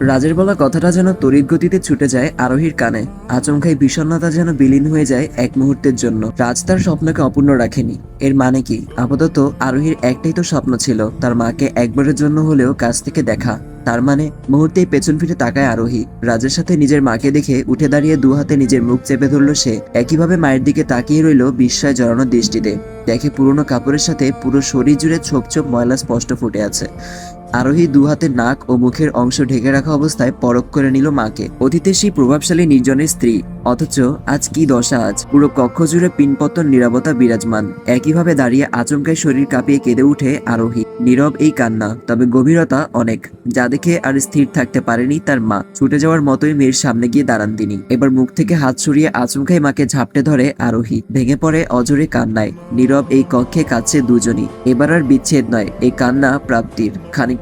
রাজের বলা কথাটা যেন তড়িৎ গতিতে ছুটে যায় আরোহীর কানে। আচমকাই বিষণ্ণতা যেন বিলীন হয়ে যায় এক মুহূর্তের জন্য। রাজ তার স্বপ্নকে অপূর্ণ রাখেনি। এর মানে কি? আপাতত আরোহীর একটাই তো স্বপ্ন ছিল, তার মাকে একবারের জন্য হলেও কাছ থেকে দেখা। তার মানে মুহূর্তেই পেছন ফিরে তাকায় আরোহী। রাজের সাথে নিজের মাকে দেখে উঠে দাঁড়িয়ে দু হাতে নিজের মুখ চেপে ধরল সে। একইভাবে মায়ের দিকে তাকিয়ে রইল বিস্ময় জড়ানো দৃষ্টিতে। দেখে পুরনো কাপড়ের সাথে পুরো শরীর জুড়ে ছোপ ছোপ ময়লা স্পষ্ট ফুটে আছে। আরোহী দু হাতে নাক ও মুখের অংশ ঢেকে রাখা অবস্থায় পরক করে নিল মাকে। অতীতের সেই প্রভাবশালী নির্জনের স্ত্রী। অথচ আজ কি দশা আজ? পুরো কক্ষ জুড়ে পিনপতন নিরাপত্তা বিরাজমান। একইভাবে দাঁড়িয়ে আচমকায় শরীর কাঁপিয়ে কেঁদে উঠে আরোহী। নীরব এই কান্না, তবে গভীরতা অনেক। যা দেখে আর স্থির থাকতে পারেনি তার মা। ছুটে যাওয়ার মতোই মেয়ের সামনে গিয়ে দাঁড়ান তিনি। এবার মুখ থেকে হাত সরিয়ে আচমকাই মাকে ঝাপটে ধরে আরোহী। ভেঙে পড়ে অজরে কান্নায়। নীরব এই কক্ষে কাঁদছে দুজনই। এবার আর বিচ্ছেদ নয়, এই কান্না প্রাপ্তির।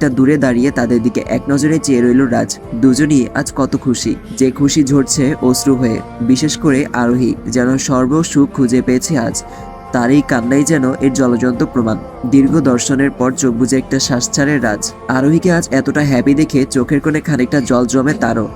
খানিকটা দূরে দাঁড়িয়ে তাদের দিকে এক নজরে চেয়ে রইল রাজ। দুজনই আজ কত খুশি। যে খুশি ঝরছে অশ্রু হয়ে, বিশেষ করে আরোহী, যেন সর্বসুখ খুঁজে পেয়েছে আজ। তার এই কান্নাই যেন এর জলজন্ত প্রমাণ। দীর্ঘ দর্শনের পর চোখ বুঝে একটা শ্বাস ছাড়ে রাজ। আরোহীকে আজ এতটা হ্যাপি দেখে চোখের কোণে খানিকটা জল জমে তারও।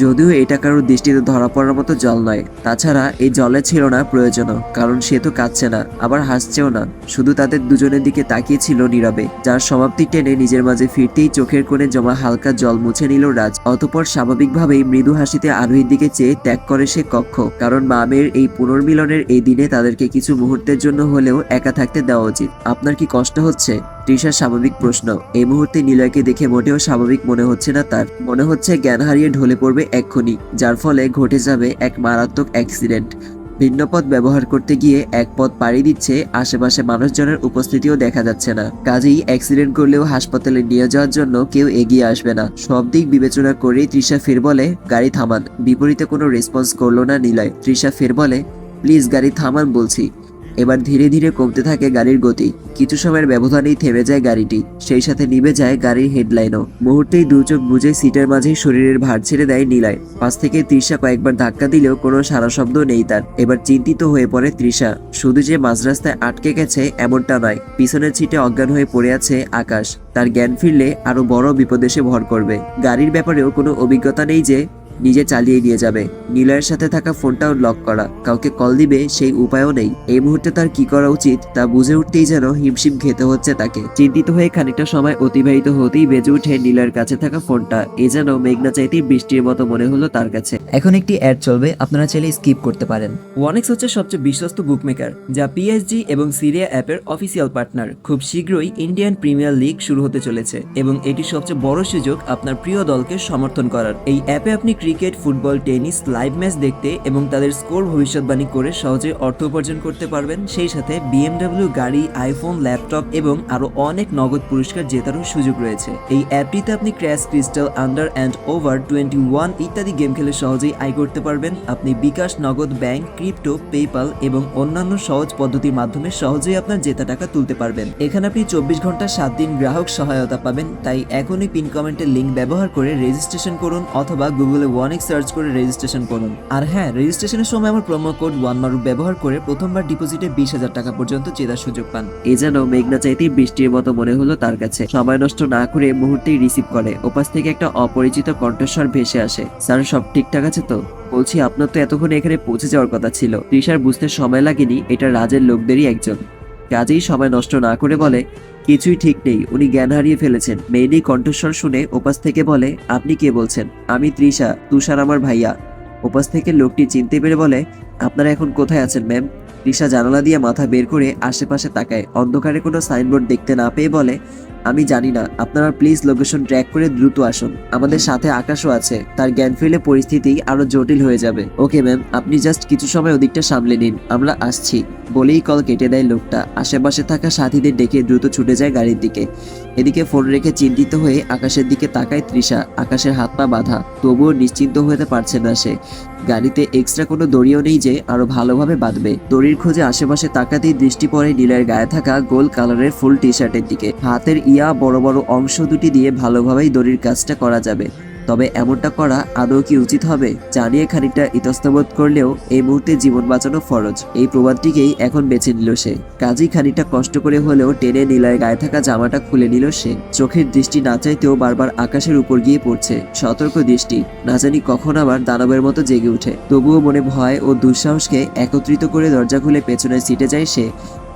যদিও এটা কারোর দৃষ্টিতে ধরা পড়ার মতো জল নয়। তাছাড়া এই জলে ছিল না প্রয়োজনও, কারণ সে তো কাঁদছে না, আবার হাসছেও না। শুধু তাদের দুজনের দিকে তাকিয়ে ছিল নীরবে, যার সমাপ্তি টেনে নিজের মাঝে ফিরতেই চোখের কোণে জমা হালকা জল মুছে নিল রাজ। অতপর স্বাভাবিকভাবেই মৃদু হাসিতে আরোহীর দিকে চেয়ে ত্যাগ করে সে কক্ষ, কারণ মামের এই পুনর্মিলনের এই দিনে তাদেরকে কিছু মুহূর্তের জন্য হলেও একা থাকতে দেওয়া উচিত। আপনার কি কষ্ট হচ্ছে? তৃষার স্বাভাবিক প্রশ্ন। এই মুহূর্তে নিলয়কে দেখে মোটেও স্বাভাবিক মনে হচ্ছে না তার। মনে হচ্ছে জ্ঞান হারিয়ে ঢলে পড়বে এক্ষুনি, যার ফলে ঘটে যাবে এক মারাত্মক অ্যাক্সিডেন্ট। ভিন্ন পথ ব্যবহার করতে গিয়ে এক পথ পাড়ি দিচ্ছে আশেপাশে মানুষজনের উপস্থিতিও দেখা যাচ্ছে না। কাজেই অ্যাক্সিডেন্ট করলেও হাসপাতালে নিয়ে যাওয়ার জন্য কেউ এগিয়ে আসবে না। সব দিক বিবেচনা করেই তৃষা ফের বলে, গাড়ি থামান। বিপরীতে কোনো রেসপন্স করল না নিলয়। তৃষা ফের বলে, প্লিজ গাড়ি থামান, বলছি। এবার ধীরে ধীরে কমতে থাকে গাড়ির গতি। কিছু সময়ের ব্যবধানেই থেমে যায় গাড়িটি, সেই সাথে নিভে যায় গাড়ির হেডলাইনও মুহূর্তেই দু চোখ বুঝে সিটের মাঝেই শরীরের ভার ছেড়ে দেয় নীলায়। পাশ থেকে তৃষা কয়েকবার ধাক্কা দিলেও কোনো সারা শব্দ নেই তার। এবার চিন্তিত হয়ে পড়ে তৃষা। শুধু যে মাঝ রাস্তায় আটকে গেছে, এমনটা নয়। পিছনের ছিটে অজ্ঞান হয়ে পড়ে আছে আকাশ। তার জ্ঞান ফিরলে আরও বড় বিপদে সে ভর করবে। গাড়ির ব্যাপারেও কোনো অভিজ্ঞতা নেই যে নিজে চালিয়ে নিয়ে যাবে। নিলয়ের সাথে থাকা ফোনটাও লক করা। কাউকে কল দিবে, সেই উপায়ও নেই। এই মুহূর্তে তার কি করা উচিত, তা বুঝে উঠতেই যেন হিমশিম খেতে হচ্ছে তাকে। চিন্তিত হয়ে খানিকটা সময় অতিবাহিত হতেই বেজে উঠে নীলয়ের কাছে থাকা ফোনটা। এ যেন মেঘনা চাইতেই বৃষ্টির মতো মনে হলো তার কাছে। এখন একটি অ্যাড চলবে, আপনারা চাইলে স্কিপ করতে পারেন। ওয়ানেক্স হচ্ছে সবচেয়ে বিশ্বস্ত বুকমেকার, যা পিএসজি এবং সিরিয়া অ্যাপের অফিসিয়াল পার্টনার খুব শীঘ্রই ইন্ডিয়ান প্রিমিয়ার লিগ শুরু হতে চলেছে, এবং এটি সবচেয়ে বড় সুযোগ আপনার প্রিয় দলকে সমর্থন করার। এই অ্যাপে আপনি cricket, football, tennis, live match দেখতে এবং তাদের স্কোর ভবিষ্যৎবাণী করে সহজে অর্থ উপার্জন করতে পারবেন। সেই সাথে বিএমডব্লিউ গাড়ি, আইফোন, ল্যাপটপ এবং আরও অনেক নগদ পুরস্কার জেতারও সুযোগ রয়েছে। এই অ্যাপটিতে আপনি crash crystal, under and over twenty one ইত্যাদি গেম খেলে সহজেই আয় করতে পারবেন। আপনি বিকাশ, নগদ ব্যাংক, ক্রিপ্টো পেপাল এবং অন্যান্য সহজ পদ্ধতির মাধ্যমে সহজেই আপনার জেতা টাকা তুলতে পারবেন। এখানে আপনি চব্বিশ ঘণ্টা সাত দিন গ্রাহক সহায়তা পাবেন। তাই এখনই পিন কমেন্টের লিঙ্ক ব্যবহার করে রেজিস্ট্রেশন করুন অথবা গুগলে ওয়ানেক সার্চ করে রেজিস্ট্রেশন করুন। আর হ্যাঁ রেজিস্ট্রেশনের সময় আমার প্রোমো কোড ওয়ান মারুক ব্যবহার করে প্রথমবার ডিপোজিটে বিশ হাজার টাকা পর্যন্ত জেতার সুযোগ পান। এ যেন মেঘনা চাইতেই বৃষ্টির মতো মনে হলো তার কাছে। সময় নষ্ট না করে মুহূর্তেই রিসিভ করে। ওপাশ থেকে একটা অপরিচিত কণ্ঠস্বর ভেসে আসে। স্যার, সব ঠিকঠাক আছে তো? বলছি, আপনার তো এতক্ষণ এখানে পৌঁছে যাওয়ার কথা ছিল। তৃষার বুঝতে সময় লাগেনি, এটা রাজের লোকদেরই একজন। কাজেই সময় নষ্ট না করে বলে, কিছুই ঠিক নেই। উনি জ্ঞান হারিয়ে ফেলেছেন। মেয়েলি কণ্ঠস্বর শুনে ওপাশ থেকে বলে, আপনি কে বলছেন? আমি তৃষা, তুষার আমার ভাইয়া। ওপাশ থেকে লোকটি চিনতে পেরে বলে, আপনারা এখন কোথায় আছেন, ম্যাম? তৃষা জানালা দিয়ে মাথা বের করে আশেপাশে তাকায়। অন্ধকারে কোনো সাইনবোর্ড দেখতে না পেয়ে বলে, আমি জানি না, আপনারা প্লিজ লোকেশন ট্র্যাক করে দ্রুত আসুন। আমাদের সাথে আকাশও আছে, তার জ্ঞান ফিরলে পরিস্থিতি আরও জটিল হয়ে যাবে। ওকে ম্যাম, আপনি জাস্ট কিছু সময় ওদিকটা সামলে নিন, আমরা আসছি। বলেই কল কেটে দেয় লোকটা। আশেপাশে থাকা সাথীদের ডেকে দ্রুত ছুটে যায় গাড়ির দিকে। এদিকে ফোন রেখে চিন্তিত হয়ে আকাশের দিকে তাকায় তৃষা। আকাশের হাত পা বাঁধা, তবুও নিশ্চিন্ত হতে পারছে না সে। গাড়িতে এক্সট্রা কোনো দড়িও নেই যে আরও ভালোভাবে বাঁধবে। দড়ির খোঁজে আশেপাশে তাকাতেই দৃষ্টি পড়ে নীলের গায়ে থাকা গোল কালারের ফুল টি শার্টের দিকে। হাতের ইয়া বড় বড় অংশ দুটি দিয়ে ভালোভাবেই দড়ির কাজটা করা যাবে। তবে এমনটা করা আদৌ কি উচিত হবে, জানিয়ে খানিকটা ইতস্তবোধ করলেও এই মুহূর্তে জীবন বাঁচানো ফরজ। এই প্রবাদটিকেই এখন বেছে নিল সে। কাজী খানিকটা কষ্ট করে হলেও টেনে নিলয় গায়ে থাকা জামাটা খুলে নিল সে। চোখের দৃষ্টি না চাইতেও বারবার আকাশের উপর গিয়ে পড়ছে। সতর্ক দৃষ্টি। না জানি কখন আবার দানবের মতো জেগে উঠে তবুও মনে ভয় ও দুঃসাহসকে একত্রিত করে দরজা খুলে পেছনের সিটে যায় সে।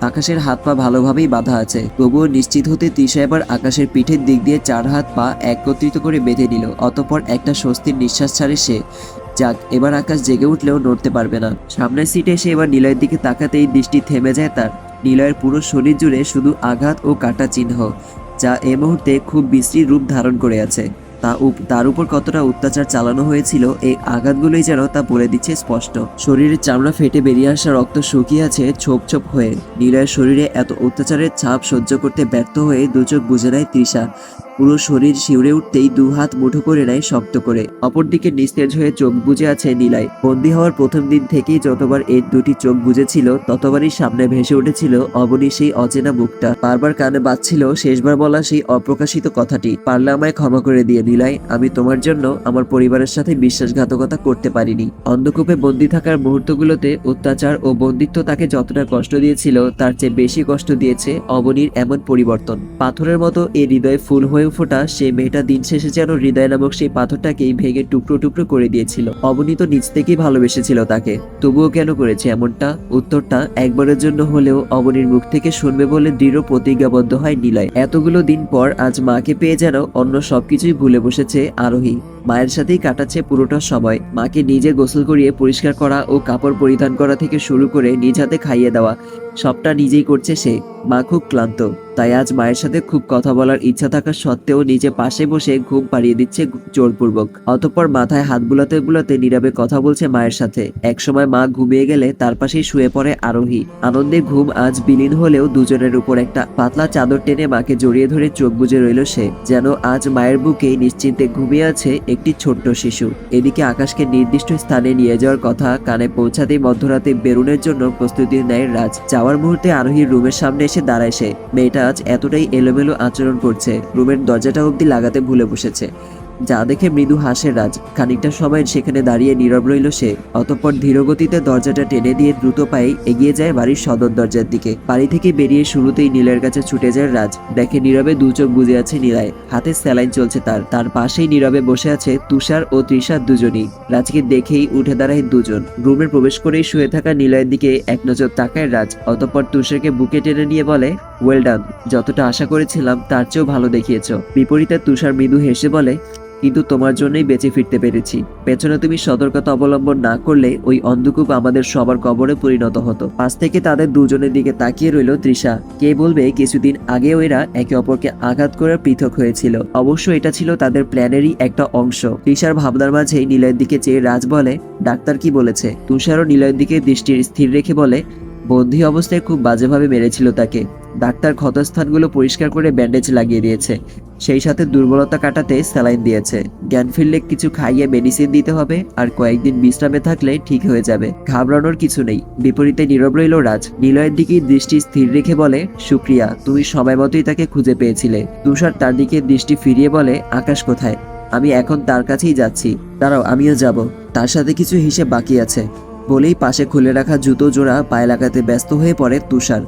আকাশের হাত পা ভালোভাবেই বাঁধা আছে। তবুও নিশ্চিত হতে তৃষা এবার আকাশের পিঠের দিক দিয়ে চার হাত পা একত্রিত করে বেঁধে নিল। অতপর একটা স্বস্তির নিঃশ্বাস ছাড়ে সে। যাক, এবার আকাশ জেগে উঠলেও নড়তে পারবে না। সামনের সিটে এসে এবার নিলয়ের দিকে তাকাতেই দৃষ্টি থেমে যায় তার। নিলয়ের পুরো শরীর জুড়ে শুধু আঘাত ও কাটা চিহ্ন, যা এ মুহূর্তে খুব বিশ্রী রূপ ধারণ করে আছে। তা তার উপর কতটা অত্যাচার চালানো হয়েছিল, এই আঘাতগুলোই যেন তা বলে দিচ্ছে স্পষ্ট। শরীরের চামড়া ফেটে বেরিয়ে আসা রক্ত শুকিয়ে আছে ছোপ ছোপ হয়ে। নীলয়ের শরীরে এত অত্যাচারের ছাপ সহ্য করতে ব্যর্থ হয়ে দুচোখ বুঝে নেয় তৃষা। পুরো শরীর শিউরে উঠতেই দু হাত মুঠো করে নেয় শক্ত করে। অপরদিকে নিস্তেজ হয়ে চোখ বুজে আছে নীলাই বন্দী হওয়ার প্রথম দিন থেকেই যতবার এর দুটি চোখ বুজেছিল, ততবারই সামনে ভেসে উঠেছিল অবনী সেই অচেনা মুখটা। বারবার কানে বাজছিল, শেষবার বলা সেই অপ্রকাশিত কথাটি। পারলে আমায় ক্ষমা করে দিয়ে নীলাই আমি তোমার জন্য আমার পরিবারের সাথে বিশ্বাসঘাতকতা করতে পারিনি। অন্ধকূপে বন্দী থাকার মুহূর্তগুলোতে অত্যাচার ও বন্দিত্ব তাকে যতটা কষ্ট দিয়েছিল, তার চেয়ে বেশি কষ্ট দিয়েছে অবনীর এমন পরিবর্তন। পাথরের মতো এই হৃদয়ে ফুল হয়ে ফোটা সেই মেয়েটা দিন শেষে যেন হৃদয় নামক সেই পাথরটাকেই ভেঙে টুকরো টুকরো করে দিয়েছিল। অবনীত নিজ থেকেই ভালোবেসেছিল তাকে। তবুও কেন করেছে এমনটা? উত্তরটা একবারের জন্য হলেও অবনীর মুখ থেকে শুনবে বলে দৃঢ় প্রতিজ্ঞাবদ্ধ হয় নিলয়। এতগুলো দিন পর আজ মাকে পেয়ে যেন অন্য সবকিছুই ভুলে বসেছে আরোহী। মায়ের সাথেই কাটাচ্ছে পুরোটা সময়। মাকে নিজে গোসল করিয়ে পরিষ্কার করা ও কাপড় পরিধান করা থেকে শুরু করে নিজ হাতে খাইয়ে দেওয়া, সবটা নিজেই করছে সে। মা খুব ক্লান্ত। তাই আজ মায়ের সাথে খুব কথা বলার ইচ্ছা থাকা সত্ত্বেও নিজে পাশে বসে ঘুম পাড়িয়ে দিচ্ছে জোরপূর্বক। অতঃপর মাথায় হাত বুলাতে বুলাতে নীরবে কথা বলছে মায়ের সাথে। একসময় মা ঘুমিয়ে গেলে তার পাশেই শুয়ে পড়ে আরোহী। আনন্দে ঘুম আজ বিলীন হলেও দুজনের উপর একটা পাতলা চাদর টেনে মাকে জড়িয়ে ধরে চোখ বুজে রইল সে, যেন আজ মায়ের বুকেই নিশ্চিন্তে ঘুমিয়ে আছে একটি ছোট্ট শিশু। এদিকে আকাশকে নির্দিষ্ট স্থানে নিয়ে যাওয়ার কথা কানে পৌঁছাতেই মধ্যরাতে বেরুনের জন্য প্রস্তুতি নেয় রাজ। যাওয়ার মুহূর্তে আরোহীর রুমের সামনে এসে দাঁড়ায় সে। মেয়েটা আজ এতটাই এলোমেলো আচরণ করছে। রুমের দরজাটা অবধি লাগাতে ভুলে বসেছে। যা দেখে মৃদু হাসে রাজ। খানিকটা সময় সেখানে দাঁড়িয়ে নীরব রইল সে। অতঃপর ধীরগতিতে দরজাটা টেনে দিয়ে দ্রুত পায়ে এগিয়ে যায় বাড়ির সদর দরজার দিকে। বাড়ি থেকে বেরিয়ে শুরুতেই নীলের কাছে ছুটে যায় রাজ। দেখে নীরবে দু চোখ বুঝে আছে নীলায়। হাতে স্যালাইন চলছে তার। তার পাশেই নীরবে বসে আছে তুষার ও তৃষার দুজনই। রাজকে দেখেই উঠে দাঁড়ায় দুজন। রুমে প্রবেশ করেই শুয়ে থাকা নীলয়ের দিকে এক নজর তাকায় রাজ। অতঃপর তুষারকে বুকে টেনে নিয়ে বলে ওয়েল ডান যতটা আশা করেছিলাম তার চেয়েও ভালো দেখিয়েছ। বিপরীতে তুষার মৃদু হেসে বলে কিন্তু তোমার জন্যই বেঁচে ফিরতে পেরেছি। পেছনে তুমি সতর্কতা অবলম্বন না করলে ওই অন্ধকূপ আমাদের সবার কবরে পরিণত হতো। পাশ থেকে তাদের দুজনের দিকে তাকিয়ে রইল তৃষা। কে বলবে কিছুদিন আগে এরা একে অপরকে আঘাত করে পৃথক হয়েছিল। অবশ্য এটা ছিল তাদের প্ল্যানেরই একটা অংশ। তৃষার ভাবনার মাঝেই নীলয়ের দিকে চেয়ে রাজ বলে, ডাক্তার কি বলেছে? তুষারও নীলয়ের দিকে দৃষ্টি স্থির রেখে বলে বন্ধি অবস্থায় খুব বাজেভাবে মেরেছিল তাকে। ডাক্তার ক্ষতস্থানগুলো পরিষ্কার করে ব্যান্ডেজ লাগিয়ে দিয়েছে। সেই সাথে দুর্বলতা কাটাতে স্যালাইন দিয়েছে। জ্ঞান ফিরলে কিছু খাইয়ে মেডিসিন দিতে হবে, আর কয়েকদিন বিশ্রামে থাকলে ঠিক হয়ে যাবে। ঘাবড়ানোর কিছু নেই। বিপরীতে নীরব রইল রাজ। নিলয়ের দিকে দৃষ্টি স্থির রেখে বলে, সুপ্রিয়া, তুমি সময় মতোই তাকে খুঁজে পেয়েছিলে। তুষার তার দিকে দৃষ্টি ফিরিয়ে বলে, আকাশ কোথায়? আমি এখন তার কাছেই যাচ্ছি। দাঁড়াও, আমিও যাব। তার সাথে কিছু হিসেব বাকি আছে। বলেই পাশে খুলে রাখা জুতো জোড়া পায়ে লাগাতে ব্যস্ত হয়ে পড়ে তুষার।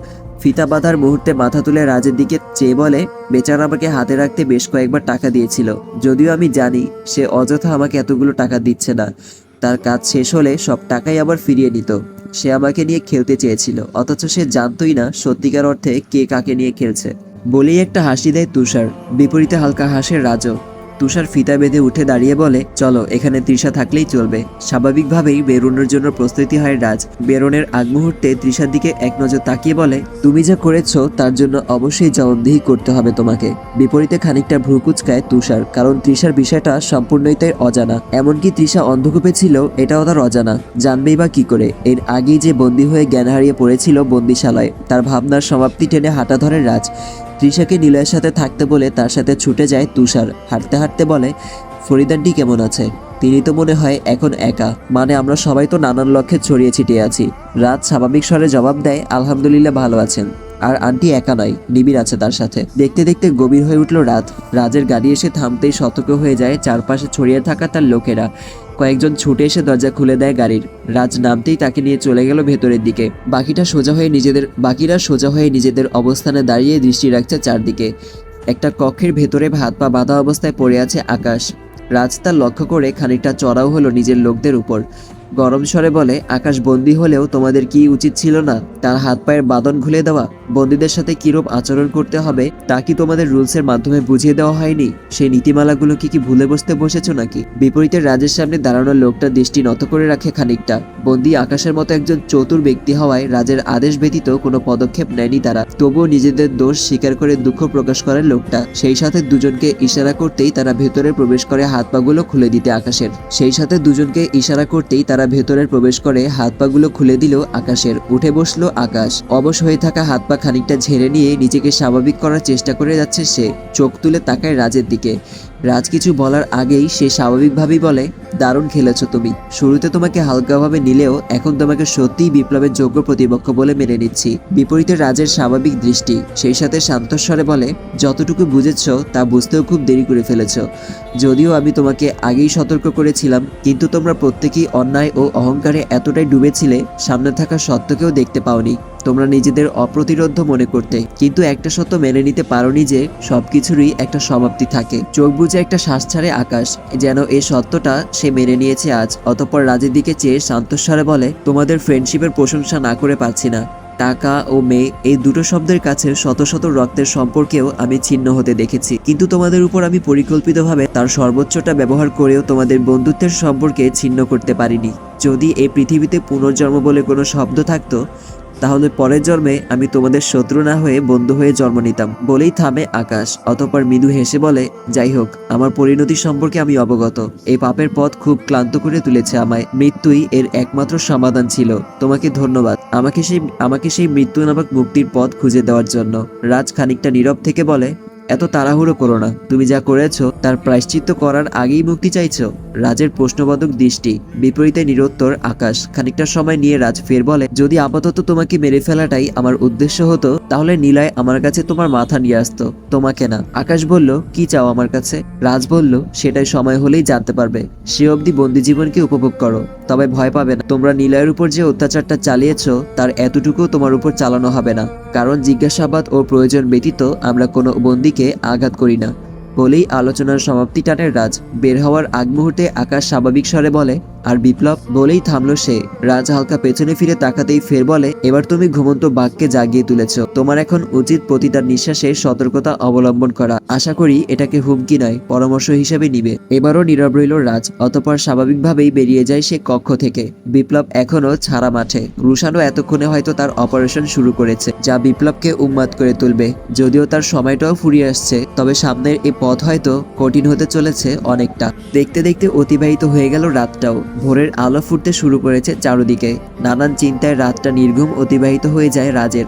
ফিতা বাঁধার মুহূর্তে মাথা তুলে রাজের দিকে চেয়ে বলে, বেচারা আমাকে হাতে রাখতে বেশ কয়েকবার টাকা দিয়েছিল। যদিও আমি জানি সে অযথা আমাকে এতগুলো টাকা দিচ্ছে না। তার কাজ শেষ হলে সব টাকাই আবার ফিরিয়ে নিত। সে আমাকে নিয়ে খেলতে চেয়েছিল, অথচ সে জানতই না সত্যিকার অর্থে কে কাকে নিয়ে খেলছে। বলেই একটা হাসি দেয় তুষার। বিপরীতে হালকা হাসে রাজও। তুষার ফিতা বেঁধে উঠে দাঁড়িয়ে বলে, চলো, এখানে তৃষা থাকলেই চলবে। স্বাভাবিকভাবেই বেরোনোর জন্য প্রস্তুতি হয় রাজ। বেরোনের আগ মুহূর্তে তৃষার দিকে এক নজর তাকিয়ে বলে, তুমি যা করেছ, তার জন্য অবশ্যই জবাবদিহি করতে হবে তোমাকে। বিপরীতে খানিকটা ভ্রুকুচকায় তুষার, কারণ তৃষার বিষয়টা সম্পূর্ণই তাই অজানা। এমনকি তৃষা অন্ধকূপে ছিল, এটাও তার অজানা। জানবেই বা কি করে। এর আগেই যে বন্দী হয়ে জ্ঞান হারিয়ে পড়েছিল বন্দিশালায়, তার ভাবনার সমাপ্তি টেনে হাঁটা ধরে রাজ। তৃষাকে নিলয়ের সাথে থাকতে বলে তার সাথে ছুটে যায় তুষার। হাঁটতে হাঁটতে বলে ফরিদানটি কেমন আছে? তিনি তো মনে হয় এখন একা। মানে আমরা সবাই তো নানান লক্ষ্যে ছড়িয়ে ছিটিয়ে আছি। রাত স্বাভাবিক স্বরে জবাব দেয়, আলহামদুলিল্লাহ ভালো আছেন। আর আন্টি একা নয়, নিবিড় আছে তার সাথে। দেখতে দেখতে গভীর হয়ে উঠল রাত। রাজের গাড়ি এসে থামতেই সতর্ক হয়ে যায় চারপাশে ছড়িয়ে থাকা তার লোকেরা। কয়েকজন ছুটে এসে দরজা খুলে দেয় গাড়ির। রাজ নামতেই তাকে নিয়ে চলে গেল ভেতরের দিকে। বাকিটা সোজা হয়ে নিজেদের বাকিরা সোজা হয়ে নিজেদের অবস্থানে দাঁড়িয়ে দৃষ্টি রাখছে চারদিকে। একটা কক্ষের ভেতরে হাত পা বাঁধা অবস্থায় পড়ে আছে আকাশ। রাজ তার লক্ষ্য করে খানিকটা চড়াও হলো নিজের লোকদের উপর। গরম স্বরে বলে, আকাশ বন্দি হলেও তোমাদের কি উচিত ছিল না? তার হাত পায়ের বাদন খুলে দেওয়া। বন্দীদের সাথে কিরূপ আচরণ করতে হবে, তা কি তোমাদের রুলসের মাধ্যমে বুঝিয়ে দেওয়া হয়নি? সেই নীতিমালাগুলো কি কি ভুলে বসতে বসেছো নাকি? বিপরীতে রাজের সামনে দাঁড়ানো লোকটা দৃষ্টি নত করে রাখে খানিকটা। বন্দি আকাশের মতো একজন চতুর ব্যক্তি হওয়ায় রাজের আদেশ ব্যতীত কোনো পদক্ষেপ নেয়নি তারা। তবুও নিজেদের দোষ স্বীকার করে দুঃখ প্রকাশ করে লোকটা। সেই সাথে দুজনকে ইশারা করতেই তারা ভেতরে প্রবেশ করে হাত পাগুলো খুলে দিতে আকাশের। সেই সাথে দুজনকে ইশারা করতেই তারা ভেতরে প্রবেশ করে হাত পাগুলো খুলে দিল আকাশের। উঠে বসল আকাশ। অবশ হয়ে থাকা হাত পা খানিকটা ঝেড়ে নিয়ে নিজেকে স্বাভাবিক করার চেষ্টা করে যাচ্ছে সে। চোখ তুলে তাকায় রাজের দিকে। রাজ কিছু বলার আগেই সে স্বাভাবিকভাবেই বলে, দারুণ খেলেছো তুমি। শুরুতে তোমাকে হালকাভাবে নিলেও এখন তোমাকে সত্যিই বিপ্লবের যোগ্য প্রতিপক্ষ বলে মেনে নিচ্ছি। বিপরীতে রাজের স্বাভাবিক দৃষ্টি। সেই সাথে শান্তস্বরে বলে, যতটুকু বুঝেছ তা বুঝতেও খুব দেরি করে ফেলেছ। যদিও আমি তোমাকে আগেই সতর্ক করেছিলাম, কিন্তু তোমরা প্রত্যেকেই অন্যায় ও অহংকারে এতটাই ডুবেছিলে, সামনে থাকা সত্যকেও দেখতে পাওনি। তোমরা নিজেদের অপ্রতিরোধ মনে করতে, কিন্তু একটা সত্য মেনে নিতে পারোনি যে, সবকিছুরই একটা সমাপ্তি থাকে। চোখ বুঝে একটা শ্বাস ছাড়ে আকাশ, যেন এই সত্যটা সে মেনে নিয়েছে আজ। অতঃপর রাজের দিকে চেয়ে শান্তস্বরে বলে, তোমাদের ফ্রেন্ডশিপের প্রশংসা না করে পারছি না। টাকা ও মেয়ে, এই দুটো শব্দের কাছে শত শত রক্তের সম্পর্কেও আমি ছিন্ন হতে দেখেছি। কিন্তু তোমাদের উপর আমি পরিকল্পিতভাবে তার সর্বোচ্চটা ব্যবহার করেও তোমাদের বন্ধুত্বের সম্পর্কে ছিন্ন করতে পারিনি। যদি এই পৃথিবীতে পুনর্জন্ম বলে কোনো শব্দ থাকতো তাহলে পরের জন্মে আমি তোমাদের শত্রু না হয়ে বন্ধু হয়ে জন্ম নিতাম, বলেই থামে আকাশ। অতপর মৃদু হেসে বলে, যাই হোক, আমার পরিণতি সম্পর্কে আমি অবগত। এই পাপের পথ খুব ক্লান্ত করে তুলেছে আমায়। মৃত্যুই এর একমাত্র সমাধান ছিল। তোমাকে ধন্যবাদ। আমাকে সেই আমাকে সেই মৃত্যু নামক মুক্তির পথ খুঁজে দেওয়ার জন্য। রাজ খানিকটা নীরব থেকে বলে এত তাড়াহুড়ো করো না। তুমি যা করেছ, তার প্রায়শ্চিত্ত করার আগেই মুক্তি চাইছো। রাজের প্রশ্নবোধক দৃষ্টি, বিপরীতে নিরুত্তর আকাশ। খানিকটা সময় নিয়ে রাজ ফের বলে, যদি আপাতত তোমাকে মেরে ফেলাটাই আমার উদ্দেশ্য হতো, তাহলে নীলয় আমার কাছে তোমার মাথা নিয়ে আসতো। তোমাকে না। আকাশ বলল, কি চাও আমার কাছে? রাজ বলল, সেটাই সময় হলেই জানতে পারবে। সে অবধি বন্দি জীবনকে উপভোগ করো। তবে ভয় পাবে না। তোমরা নীলায়ের উপর যে অত্যাচারটা চালিয়েছো, তার এতটুকু তোমার উপর চালানো হবে না। কারণ জিজ্ঞাসাবাদ ও প্রয়োজন ব্যতীত আমরা কোনো বন্দিকে আঘাত করি না, বলেই আলোচনার সমাপ্তি টানের রাজ বের হওয়ার আগ মুহূর্তে আকাশ স্বাভাবিক স্বরে বলে আর বিপ্লব বলেই থামলো সে। রাজ হালকা পেছনে ফিরে তাকাতেই ফের বলে, এবার তুমি ঘুমন্ত বাঘকে জাগিয়ে তুলেছ। তোমার এখন উচিত প্রতিটা নিঃশ্বাসে সতর্কতা অবলম্বন করা। আশা করি এটাকে হুমকি নয়, পরামর্শ হিসেবে নিবে। এবারও নীরব রইল রাজ, অতপর স্বাভাবিকভাবেই বেরিয়ে যায় সে কক্ষ থেকে। বিপ্লব এখনও ছাড়া মাঠে। রুশানও এতক্ষণে হয়তো তার অপারেশন শুরু করেছে, যা বিপ্লবকে উন্মাদ করে তুলবে। যদিও তার সময়টাও ফুরিয়ে আসছে, তবে সামনের এই পথ হয়তো কঠিন হতে চলেছে অনেকটা। দেখতে দেখতে অতিবাহিত হয়ে গেল রাতটাও। ভোরের আলো ফুটতে শুরু করেছে চারদিকে। নানান চিন্তায় রাতটা নির্ঘুম অতিবাহিত হয়ে যায় রাজের।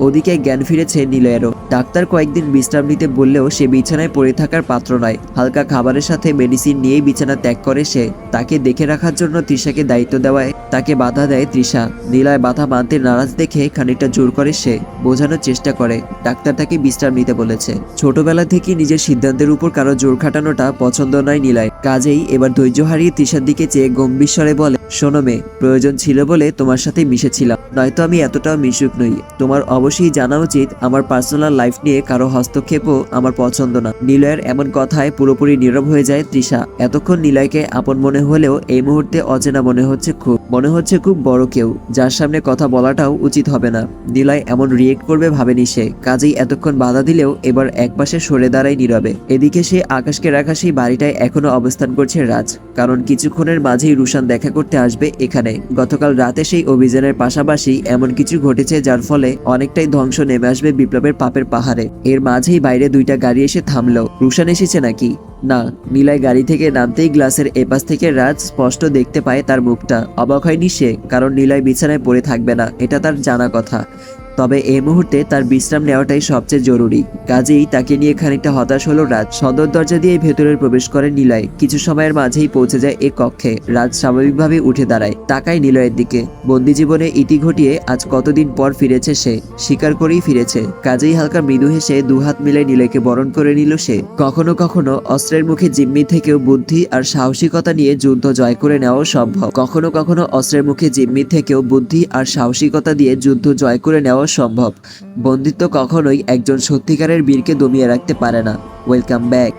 ওদিকে জ্ঞান ফিরেছে নিলয়েরও। ডাক্তার কয়েকদিন বিশ্রাম নিতে বললেও সে বিছানায় পড়ে থাকার পাত্র নয়। হালকা খাবারের সাথে মেডিসিন নিয়েই বিছানা ত্যাগ করে সে। তাকে দেখে রাখার জন্য তৃষাকে দায়িত্ব দেওয়ায় তাকে বাধা দেয় তৃষা। নীলয় বাধা মানতে নারাজ দেখে খানিকটা জোর করে সে বোঝানোর চেষ্টা করে। ডাক্তার তাকে বিশ্রাম নিতে বলেছে। ছোটবেলা থেকে নিজের সিদ্ধান্তের উপর কারও জোর খাটানোটা পছন্দ নয় নিলয়। কাজেই এবার ধৈর্য হারিয়ে তৃষার দিকে চেয়ে গম্ভীর স্বরে বলে, শোনো মে প্রয়োজন ছিল বলে তোমার সাথে মিশেছিলাম। নয়তো আমি এতটাও মিশুক নই। তোমার অবশ্যই জানা উচিত আমার পার্সোনাল লাইফ নিয়ে কারও হস্তক্ষেপও আমার পছন্দ না। নিলয়ের এমন কথায় পুরোপুরি নীরব হয়ে যায় তৃষা। এতক্ষণ নিলয়কে আপন মনে হলেও এই মুহূর্তে অচেনা মনে হচ্ছে খুব। মনে হচ্ছে খুব বড় কেউ, যার সামনে কথা বলাটাও উচিত হবে না। নিলয় এমন রিয়েক্ট করবে ভাবেনি সে। কাজেই এতক্ষণ বাধা দিলেও এবার একপাশে সরে দাঁড়ায় নীরবে। এদিকে সে আকাশকে রাখা সেই বাড়িটায় এখনও অবস্থান করছে রাজ। কারণ কিছুক্ষণের মাঝেই রুশান দেখা করতে আসবে এখানে। গতকাল রাতে সেই অভিযানের পাশাপাশি এমন কিছু ঘটেছে যার ফলে অনেকটাই ধ্বংস নেমে আসবে বিপ্লবের পাপের পাহাড়ে। এর মাঝেই বাইরে দুইটা গাড়ি এসে থামল। রুশান এসেছে নাকি? না নীলাই গাড়ি থেকে নামতেই গ্লাসের এপাশ থেকে রাজ স্পষ্ট দেখতে পায় তার মুখটা। অবাক হয়নি সে, কারণ নীলয় বিছানায় পড়ে থাকবে না, এটা তার জানা কথা। তবে এই মুহূর্তে তার বিশ্রাম নেওয়াটাই সবচেয়ে জরুরি। কাজেই তাকে নিয়ে খানিকটা হতাশ হলো রাজ। সদর দরজা দিয়ে ভেতরে প্রবেশ করে নিলয়। কিছু সময়ের মাঝেই পৌঁছে যায় এ কক্ষে। রাজ স্বাভাবিকভাবে উঠে দাঁড়ায়। তাকায় নিলয়ের দিকে। বন্দি জীবনে ইতি ঘটিয়ে আজ কতদিন পর ফিরেছে সে? স্বীকার করেই ফিরেছে। কাজেই হালকা মৃদু হেসে দুহাত মিলে নিলয়কে বরণ করে নিল সে। কখনো কখনো অস্ত্রের মুখে জিম্মি থেকেও বুদ্ধি আর সাহসিকতা নিয়ে যুদ্ধ জয় করে নেওয়াও সম্ভব। কখনো কখনো অস্ত্রের মুখে জিম্মি থেকেও বুদ্ধি আর সাহসিকতা দিয়ে যুদ্ধ জয় করে নেওয়া সম্ভব। বন্দিত্ব কখনোই একজন সত্যিকারের বীরকে দমিয়ে রাখতে পারে না। Welcome back